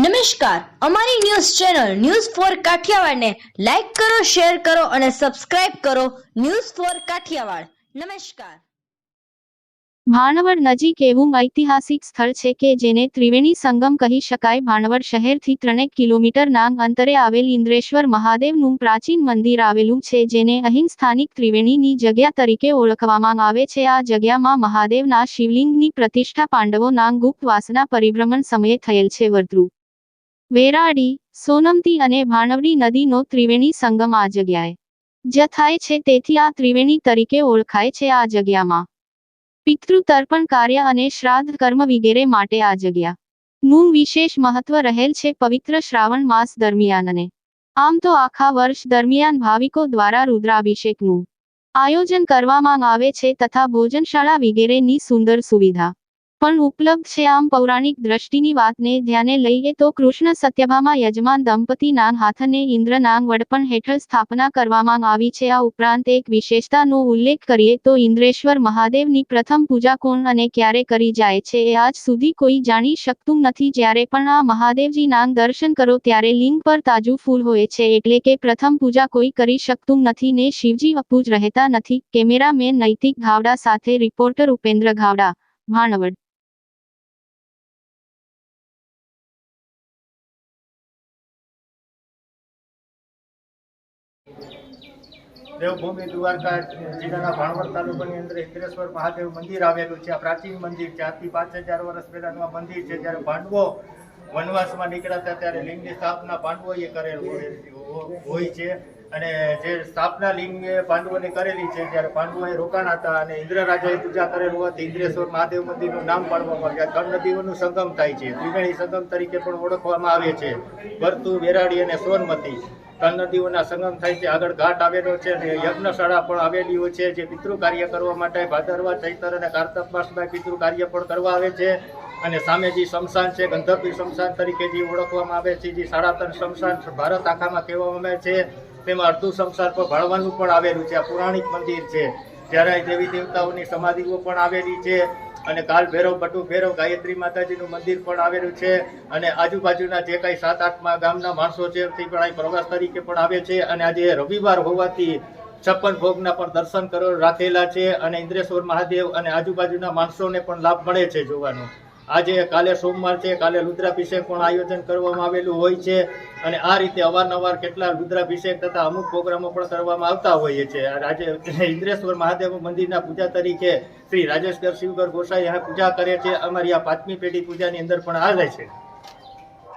નમસ્કાર. અમારી news channel news four કાઠિયાવાડને લાઈક કરો, શેર કરો અને સબસ્ક્રાઇબ કરો ન્યૂઝ ફોર કાઠિયાવાડ. નમસ્કાર. ભાણવડ નજીક એવું ઐતિહાસિક સ્થળ છે કે જેને ત્રિવેણી સંગમ કહી શકાય. ભાણવડ શહેરથી ત્રણેક કિલોમીટર નાંગ અંતરે આવેલ ઇન્દ્રેશ્વર મહાદેવનું પ્રાચીન મંદિર આવેલું છે, જેને અહીં સ્થાનિક ત્રિવેણીની જગ્યા તરીકે ઓળખવામાં આવે છે. આ જગ્યામાં મહાદેવના શિવલિંગની પ્રતિષ્ઠા પાંડવોના ગુપ્તવાસના પરિભ્રમણ સમયે થયેલ છે. વર્તૃ વેરાડી સોનમતી અને ભાણવડી નદીનો ત્રિવેણી સંગમ આ જગ્યાએ. જ થાય છે તેથી આ ત્રિવેણી તરીકે ઓળખાય છે આ જગ્યામાં. પિતૃ તર્પણ કાર્ય અને શ્રાદ્ધ કર્મ વગેરે માટે આ જગ્યા. નું વિશેષ મહત્વ રહેલ છે પવિત્ર શ્રાવણ માસ દરમિયાનને. આમ તો આખા વર્ષ દરમિયાન ભાવિકો દ્વારા રુદ્રાભિષેકનું આયોજન કરવામાં આવે છે તથા ભોજનશાળા વગેરેની સુંદર સુવિધા. પણ ઉપલબ્ધ છે આમ પૌરાણિક દ્રષ્ટિની વાતને ધ્યાને લઈએ તો કૃષ્ણ સત્યભામા યજમાન દંપતીના હાથને ઇન્દ્રનાંગ વડપણ હેઠળ સ્થાપના કરવામાં આવી છે. આ ઉપરાંત એક વિશેષતાનો ઉલ્લેખ કરીએ તો ઇન્દ્રેશ્વર મહાદેવની પ્રથમ પૂજા કોણ અને ક્યારે કરી જાય છે એ આજ સુધી કોઈ જાણી શકતું નથી. જ્યારે પણ આ મહાદેવજીના દર્શન કરો ત્યારે લિંગ પર તાજું ફૂલ હોય છે એટલે કે પ્રથમ પૂજા કોઈ કરી શકતું નથી ને શિવજી અપૂજ રહેતા નથી. કેમેરામેન નૈતિક ઘાવડા સાથે રિપોર્ટર ઉપેન્દ્ર ઘાવડા ભાણવડ. દેવભૂમિ દ્વારકા જિલ્લાના ભાણવડ તાલુકાની અંદર ઇન્દ્રેશ્વર મહાદેવ મંદિર આવેલું છે. આ પ્રાચીન મંદિર ચારથી પાંચ હજાર વર્ષ પહેલાનું આ મંદિર છે. જ્યારે પાંડવો વનવાસમાં નીકળ્યા ત્યારે લિંગની સ્થાપના પાંડવોએ કરેલ હોય છે. અને જે સ્થાપના લિંગે પાંડવોને કરેલી છે, જ્યારે પાંડવોએ રોકાણ હતા અને ઇન્દ્ર રાજાએ પૂજા કરેલું હોવાથી ઇન્દ્રેશ્વર મહાદેવ મંદિરનું નામ પાડવામાં આવ્યું. ત્રણ નદીઓનું સંગમ થાય છે. ત્રિવેણી સંગમ તરીકે પણ ઓળખવામાં આવે છે. વર્તુ વેરાડી અને સોનમતી ત્રણ નદીઓના સંગમ થાય છે. આગળ ઘાટ આવેલો છે અને યજ્ઞશાળા પણ આવેલી હોય છે, જે પિતૃ કાર્ય કરવા માટે ભાદરવા, ચૈતર અને કાર્તક માસમાં પિતૃ કાર્ય પણ કરવા આવે છે. અને સામે જે શમશાન છે, ગંધર્વી શમશાન તરીકે જે ઓળખવામાં આવે છે, જે સાડા ત્રણ શમશાન ભારત આખામાં કહેવામાં આવે છે. તેમાં અડધું સંસાર પર ભણવાનું પણ આવેલું છે. આ પૌરાણિક મંદિર છે. જ્યારે દેવી દેવતાઓની સમાધિઓ પણ આવેલી છે અને કાલ ભૈરવ બટુ ભૈરવ ગાયત્રી માતાજીનું મંદિર પણ આવેલું છે અને આજુબાજુના જે કાંઈ સાત આઠમા ગામના માણસો છે તે પણ અહીં પ્રવાસ તરીકે પણ આવે છે અને આજે રવિવાર હોવાથી છપ્પન ભોગના પણ દર્શન કરો, રાખેલા છે અને ઇન્દ્રેશ્વર મહાદેવ અને આજુબાજુના માણસોને પણ લાભ મળે છે જોવાનો. આજે કાલે સોમવાર છે, કાલે રુદ્રાભિષેક પણ આયોજન કરવામાં આવેલું હોય છે અને આ રીતે અવારનવાર કેટલા રુદ્રાભિષેક તથા અમુક પ્રોગ્રામો પણ કરવામાં આવતા હોઈએ છે આજે ઇન્દ્રેશ્વર મહાદેવ મંદિરના પૂજા તરીકે શ્રી રાજેશગર શિવગર ગોસાઈ પૂજા કરે છે. અમારી આ પાંચમી પેઢી પૂજાની અંદર પણ આવે છે.